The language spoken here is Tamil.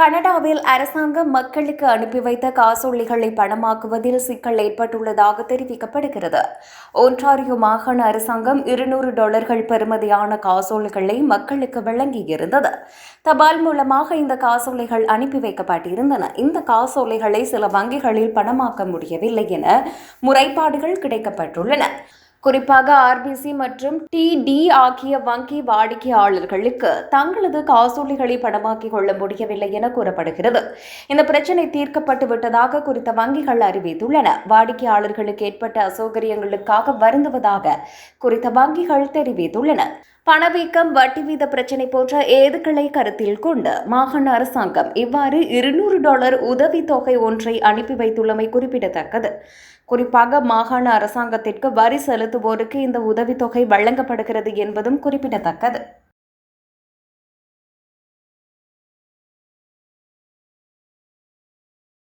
கனடாவில் அரசாங்கம் மக்களுக்கு அனுப்பி வைத்த காசோலைகளை பணமாக்குவதில் சிக்கல் ஏற்பட்டுள்ளதாக தெரிவிக்கப்படுகிறது. ஒன்றாரியோ மாகாண அரசாங்கம் இருநூறு டாலர்கள் பெறுமதியான காசோலைகளை மக்களுக்கு வழங்கியிருந்தது. தபால் மூலமாக இந்த காசோலைகள் அனுப்பி வைக்கப்பட்டிருந்தன. இந்த காசோலைகளை சில வங்கிகளில் பணமாக்க முடியவில்லை என முறைப்பாடுகள் கிடைக்கப்பட்டுள்ளன. குறிப்பாக ஆர்பிசி மற்றும் டிடி ஆகிய வங்கி வாடிக்கையாளர்களுக்கு தங்களது காசோலைகளை பணமாக்கிக் கொள்ள முடியவில்லை என கூறப்படுகிறது. இந்த பிரச்சினை தீர்க்கப்பட்டு விட்டதாக குறித்த வங்கிகள் அறிவித்துள்ளன. வாடிக்கையாளர்களுக்கு ஏற்பட்ட அசௌகரியங்களுக்காக வருந்துவதாக குறித்த வங்கிகள் தெரிவித்துள்ளன. பணவீக்கம் வட்டி வீத பிரச்சினை போன்ற ஏதுக்களை கருத்தில் கொண்டு மாகாண அரசாங்கம் இவ்வாறு இருநூறு டாலர் உதவித்தொகை ஒன்றை அனுப்பி வைத்துள்ளமை குறிப்பிடத்தக்கது. குறிப்பாக மாகாண அரசாங்கத்திற்கு வரி செலுத்துவோருக்கு இந்த உதவித்தொகை வழங்கப்படுகிறது என்பதும் குறிப்பிடத்தக்கது.